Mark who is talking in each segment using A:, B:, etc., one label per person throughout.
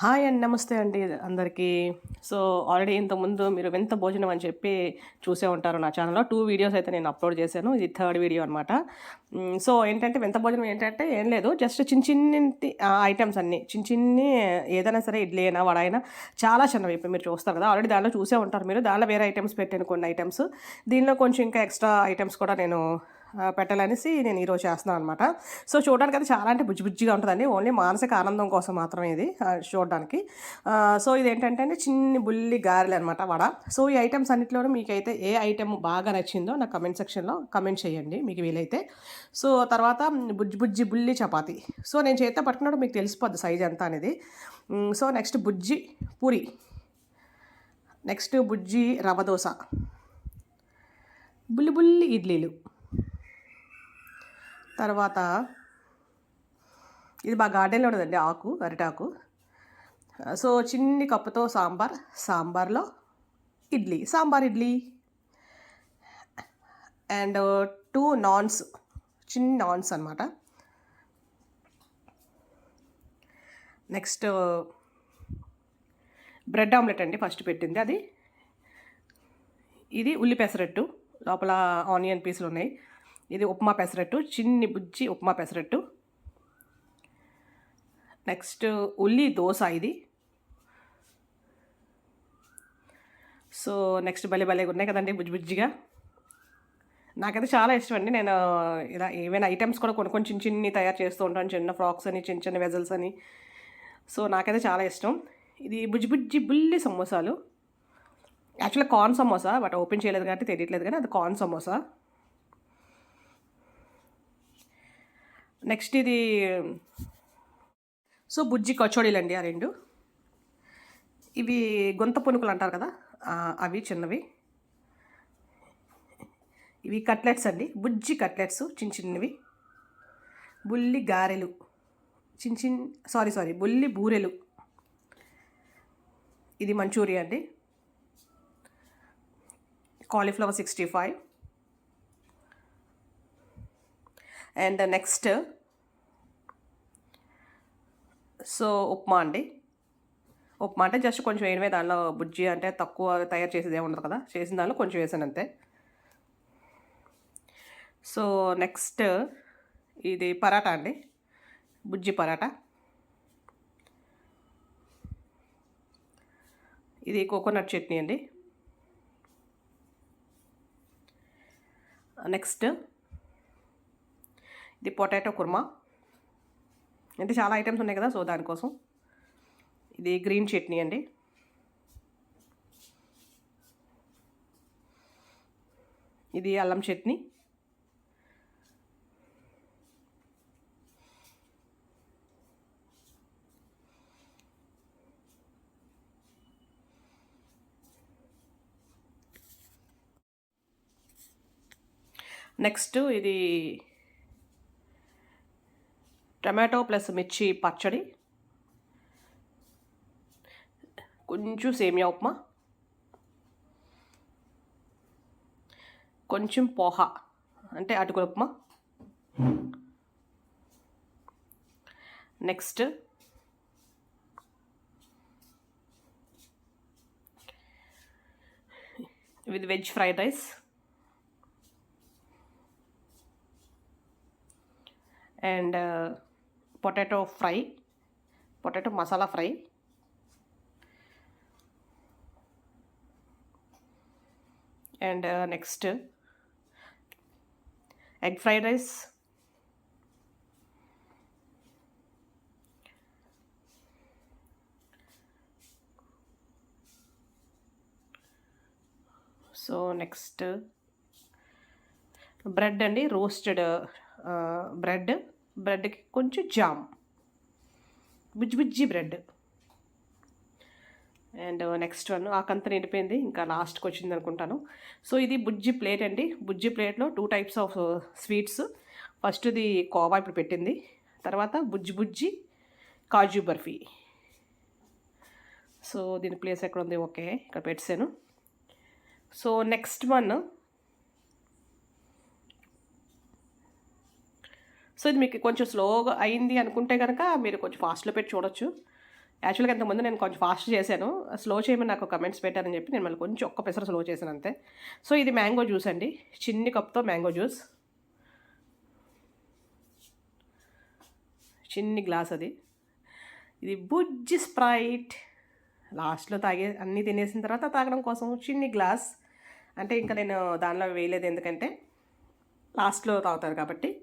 A: Hi అండి నమస్తే అండి అందరికీ. సో ఆల్రెడీ ఇంతకుముందు మీరు వింత భోజనం అని చెప్పి చూసే ఉంటారు నా ఛానల్లో టూ వీడియోస్ అయితే నేను అప్లోడ్ చేశాను. ఇది థర్డ్ వీడియో అనమాట సో ఏంటంటే వింత భోజనం ఏంటంటే ఏం లేదు జస్ట్ చిన్న చిన్ని ఐటమ్స్ అన్నీ. చిన్న చిన్ని ఏదైనా సరే ఇడ్లీ అయినా వడ అయినా చాలా చిన్నవి ఇప్పుడు మీరు చూస్తారు కదా. ఆల్రెడీ దానిలో చూసే ఉంటారు మీరు. దానిలో వేరే ఐటమ్స్ పెట్టాను కొన్ని ఐటమ్స్ దీనిలో కొంచెం ఇంకా ఎక్స్ట్రా ఐటమ్స్ కూడా నేను పెట్టాలనేసి నేను ఈరోజు చేస్తున్నాను అనమాట సో చూడడానికి అయితే చాలా అంటే బుజ్జి బుజ్జిగా ఉంటుందండి. ఓన్లీ మానసిక ఆనందం కోసం మాత్రమే ఇది చూడడానికి. సో ఇది ఏంటంటే చిన్ని బుల్లి గారెలు అనమాట వడ. సో ఈ ఐటమ్స్ అన్నింటిలోనూ మీకైతే ఏ ఐటెం బాగా నచ్చిందో నా కమెంట్ సెక్షన్లో కమెంట్ చేయండి మీకు వీలైతే. సో తర్వాత బుజ్జి బుజ్జి బుల్లి చపాతి. సో నేను చేత పట్టుకున్నప్పుడు మీకు తెలిసిపోద్ది సైజ్ ఎంత అనేది. సో నెక్స్ట్ బుజ్జి పూరి. నెక్స్ట్ బుజ్జి రవ దోశ. బుల్లి బుల్లి ఇడ్లీలు. తర్వాత ఇది మా గార్డెన్లో ఉండదండి ఆకు అరిటాకు. సో చిన్ని కప్పుతో సాంబార్ సాంబార్లో idli. Sambar idli. And two naans చిన్ని నాన్స్ అనమాట నెక్స్ట్ బ్రెడ్ ఆమ్లెట్ అండి ఫస్ట్ పెట్టింది అది. ఇది ఉల్లి పెసరట్టు లోపల ఆనియన్ పీసులు ఉన్నాయి. ఇది ఉప్మా పెసరట్టు చిన్ని బుజ్జి ఉప్మా పెసరట్టు. నెక్స్ట్ ఉల్లి దోశ ఇది. సో నెక్స్ట్ భలే భలేగా ఉన్నాయి కదండి బుజ్జి బుజ్జిగా. నాకైతే చాలా ఇష్టం అండి. నేను ఇలా ఏవైనా ఐటమ్స్ కూడా కొన్ని కొన్ని చిన్న చిన్ని తయారు చేస్తూ ఉంటాను. చిన్న ఫ్రాక్స్ అని చిన్న చిన్న వెజల్స్ అని. సో నాకైతే చాలా ఇష్టం. ఇది బుజ్జి బుజ్జి బుల్లి సమోసాలు. యాక్చువల్గా కార్న్ సమోసా బట్ ఓపెన్ చేయలేదు కాబట్టి తెలియట్లేదు కానీ అది కార్న్ సమోసా. నెక్స్ట్ ఇది సో బుజ్జి కచోడీలు అండి ఆ రెండు. ఇవి గొంత పునుకులు అంటారు కదా అవి చిన్నవి. ఇవి కట్లెట్స్ అండి బుజ్జి కట్లెట్స్ చిన్న చిన్నవి. బుల్లి గారెలు చిన్న చిన్న సారీ సారీ బుల్లి బూరెలు. ఇది మంచూరియా అండి. Cauliflower sixty five. And next so upma అండి. ఉప్మా అంటే జస్ట్ కొంచెం వేయడమే దానిలో బుజ్జి అంటే తక్కువ తయారు చేసేది ఉండదు కదా. చేసిన దానిలో కొంచెం వేసాను అంతే. సో నెక్స్ట్ ఇది పరాటా అండి. బుజ్జి పరాటా. ఇది కోకోనట్ చట్నీ అండి. నెక్స్ట్ ఇది పొటాటో కుర్మా. అంటే చాలా ఐటమ్స్ ఉన్నాయి కదా సో దానికోసం. ఇది గ్రీన్ చట్నీ అండి. ఇది అల్లం చట్నీ. నెక్స్ట్ ఇది టమాటో ప్లస్ మిర్చి పచ్చడి. కొంచెం సేమియా ఉప్మా. కొంచెం పోహా అంటే అటుకుల upma. Next with veg fried rice. And potato fry potato masala fry. And uh, next egg fried rice. So next bread అండి రోస్టెడ్ uh, బ్రెడ్. బ్రెడ్కి కొంచెం జామ్. బుజ్జి బుజ్జి బ్రెడ్. అండ్ నెక్స్ట్ వన్ ఆ నిండిపోయింది ఇంకా లాస్ట్కి వచ్చింది అనుకుంటాను. సో ఇది బుజ్జి ప్లేట్ అండి. బుజ్జి ప్లేట్లో టూ టైప్స్ ఆఫ్ స్వీట్స్. ఫస్ట్ది కోవా ఇప్పుడు పెట్టింది. తర్వాత బుజ్జి బుజ్జి కాజు బర్ఫీ. సో దీని ప్లేస్ ఎక్కడ ఉంది ఓకే ఇక్కడ పెట్టాను సో నెక్స్ట్ వన్ సో ఇది మీకు కొంచెం స్లోగా అయింది అనుకుంటే కనుక మీరు కొంచెం ఫాస్ట్లో పెట్టి చూడొచ్చు. యాక్చువల్గా ఇంతకుముందు నేను కొంచెం ఫాస్ట్ చేశాను. స్లో చేయమని నాకు కమెంట్స్ పెట్టారని చెప్పి నేను మళ్ళీ కొంచెం ఒక్క పెసర స్లో చేశాను అంతే. సో ఇది మ్యాంగో జ్యూస్ అండి. చిన్ని కప్తో మ్యాంగో జ్యూస్. చిన్ని గ్లాస్ అది. ఇది బుజ్జి స్ప్రైట్. లాస్ట్లో తాగే అన్నీ తినేసిన తర్వాత తాగడం కోసం చిన్ని గ్లాస్. అంటే ఇంకా నేను దానిలో వేయలేదు ఎందుకంటే లాస్ట్లో తాగుతారు కాబట్టి.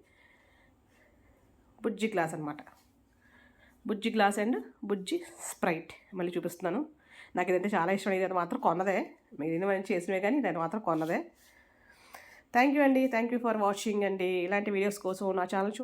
A: బుజ్జి గ్లాస్ అనమాట బుజ్జి గ్లాస్ అండ్ బుజ్జి స్ప్రైట్. మళ్ళీ చూపిస్తున్నాను. నాకు ఇదంటే చాలా ఇష్టం. ఇది మాత్రం కొన్నదే. మిగిలిన మనం చేసినవే కానీ నేను మాత్రం కొన్నదే. థ్యాంక్ యూ అండి. థ్యాంక్ యూ ఫర్ వాచింగ్ అండి. ఇలాంటి వీడియోస్ కోసం నా ఛానల్ చూ